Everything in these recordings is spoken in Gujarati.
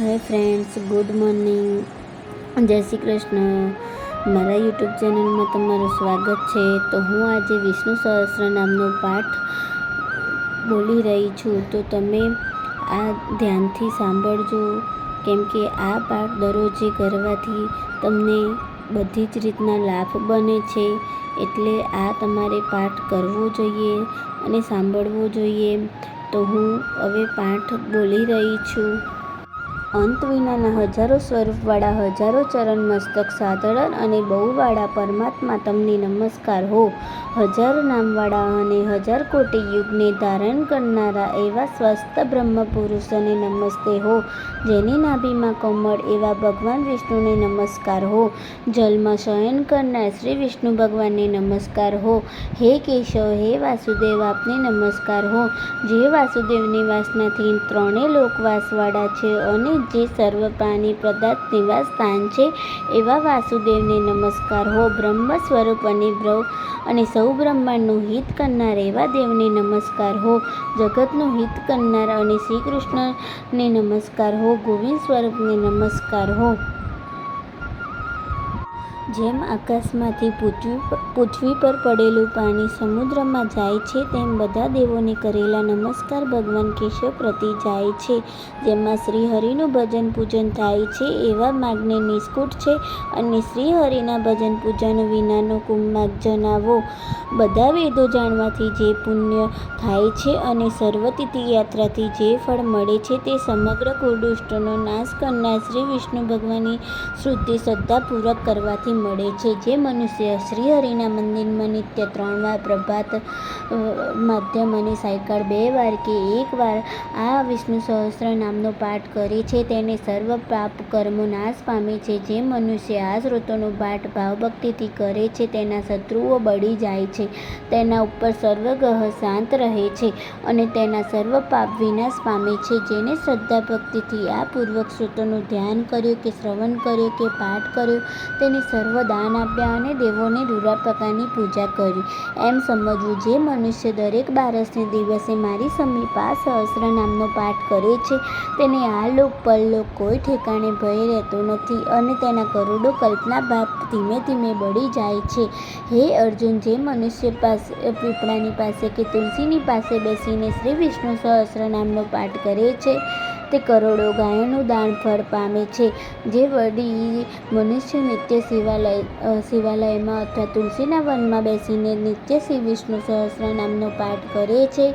હાય ફ્રેન્ડ્સ ગુડ મોર્નિંગ જય શ્રી કૃષ્ણ. મારા યુટ્યુબ ચેનલમાં તમારું સ્વાગત છે. તો હું આજે વિષ્ણુ સહસ્ત્ર નામનો પાઠ બોલી રહી છું. તો તમે આ ધ્યાનથી સાંભળજો. કેમ કે આ પાઠ દરરોજે કરવાથી તમને બધી જ રીતના લાભ બને છે. એટલે આ તમારે પાઠ કરવો જોઈએ અને સાંભળવો જોઈએ. તો હું હવે પાઠ બોલી રહી છું. અંત વિનાના હજારો સ્વરૂપવાળા, હજારો ચરણ મસ્તક સાધારણ અને બહુવાળા પરમાત્મા તમને નમસ્કાર હો. હજાર નામવાળા અને હજાર કોટી યુગને ધારણ કરનારા એવા સ્વસ્થ બ્રહ્મ પુરુષોને નમસ્તે હો. જેની નાભીમાં કમળ એવા ભગવાન વિષ્ણુને નમસ્કાર હો. જલમાં શયન કરનાર શ્રી વિષ્ણુ ભગવાનને નમસ્કાર હો. હે કેશવ, હે વાસુદેવ, આપને નમસ્કાર હો. જે વાસુદેવની વાસનાથી ત્રણેય લોકવાસવાળા છે અને જે સર્વ પ્રાણી પદાર્થ નિવાસ સ્થાન છે, એવા વાસુદેવને નમસ્કાર. હો બ્રહ્મ સ્વરૂપ અને બ્રહ્મ અને સૌ બ્રહ્માંડનું હિત કરનાર એવા દેવને નમસ્કાર. હો જગતનું હિત કરનાર અને શ્રી કૃષ્ણને નમસ્કાર. હો ગોવિંદ સ્વરૂપને નમસ્કાર. હો જેમ આકાશમાંથી પૃથ્વી પૃથ્વી પર પડેલું પાણી સમુદ્રમાં જાય છે, તેમ બધા દેવોને કરેલા નમસ્કાર ભગવાન કેશવ પ્રતિ જાય છે. જેમાં શ્રી હરિનું ભજન પૂજન થાય છે, એવા માર્ગને નિષ્કુટ છે અને શ્રી હરિના ભજન પૂજન વિનાનો કુંભમાર્ગ જણાવો. બધા વેદો જાણવાથી જે પુણ્ય થાય છે અને સર્વતિથિ યાત્રાથી જે ફળ મળે છે તે સમગ્ર કુદુષ્ટનો નાશ કરનાર શ્રી વિષ્ણુ ભગવાનની શ્રુતિ શ્રદ્ધાપૂર્વક કરવાથી મળે છે. જે મનુષ્ય શ્રીહરિના મંદિરમાં નિત્ય ત્રણ વાર પ્રભાત માધ્યમ અને સાયકાળ બે વાર કે એક વાર આ વિષ્ણુ સહસ્ત્ર નામનો પાઠ કરે છે, તેને સર્વ પાપ કર્મો નાશ પામે છે. જે મનુષ્ય આ સ્ત્રોતોનો પાઠ ભાવભક્તિથી કરે છે, તેના શત્રુઓ બળી જાય છે, તેના ઉપર સર્વગ્રહ શાંત રહે છે અને તેના સર્વ પાપ વિનાશ પામે છે. જેને શ્રદ્ધા ભક્તિથી આ પૂર્વક સ્ત્રોતોનું ધ્યાન કર્યું કે શ્રવણ કર્યું કે પાઠ કર્યો, તેને સર્વ દાન આપ્યા અને દેવોને રૂરા પ્રકારની પૂજા કરી. એમ સમજવું જે મનુષ્ય દરેક બારસને દિવસે મારી સમીપ સહસ્ર નામનો પાઠ કરે છે, તેને આ લોક પરલોક કોઈ ઠેકાણે ભય રહેતો નથી અને તેના કરોડો કલ્પના ભાગ ધીમે ધીમે બળી જાય છે. હે અર્જુન, જે મનુષ્ય પાસે પીપળાની પાસે કે તુલસીની પાસે બેસીને શ્રી વિષ્ણુ સહસ્ર નામનો પાઠ કરે છે તે કરોડો ગાયોનું દાન ફળ પામે છે. જે વડી મનુષ્ય નિત્ય શિવાલય શિવાલયમાં અથવા તુલસીના વનમાં બેસીને નિત્ય શ્રી વિષ્ણુ સહસ્ર નામનો પાઠ કરે છે,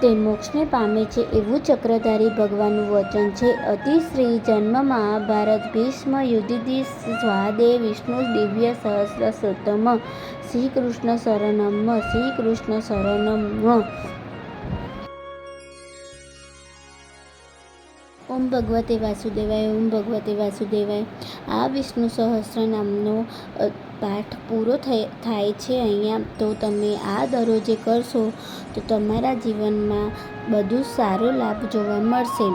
તે મોક્ષને પામે છે એવું ચક્રધારી ભગવાનનું વચન છે. અતિ શ્રી જન્મ મહાભારત ભીષ્મ યુધિધિ સ્વાદે વિષ્ણુ દિવ્ય સહસ્ર સુતમ. શ્રી કૃષ્ણ શરણમ, શ્રી કૃષ્ણ શરણમ. ઓમ ભગવતે વાસુદેવાય, ઓમ ભગવતે વાસુદેવાય. આ વિષ્ણુ સહસ્ત્ર નામનો પાઠ પૂરો થાય છે અહીંયા. તો તમે આ દરરોજે કરશો, તો તમારા જીવનમાં બધું સારો લાભ જોવા મળશે.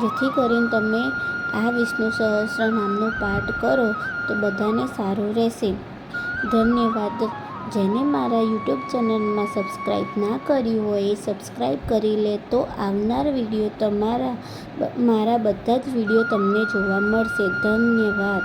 જેથી કરીને તમે આ વિષ્ણુ સહસ્ત્ર નામનો પાઠ કરો, તો બધાને સારું રહેશે. ધન્યવાદ. જેને મારા યુટ્યુબ ચેનલમાં સબસ્ક્રાઈબ ના કર્યું હોય એ સબસ્ક્રાઈબ કરી લે તો આવનાર વીડિયો તમારા મારા બધા જ વીડિયો તમને જોવા મળશે. ધન્યવાદ.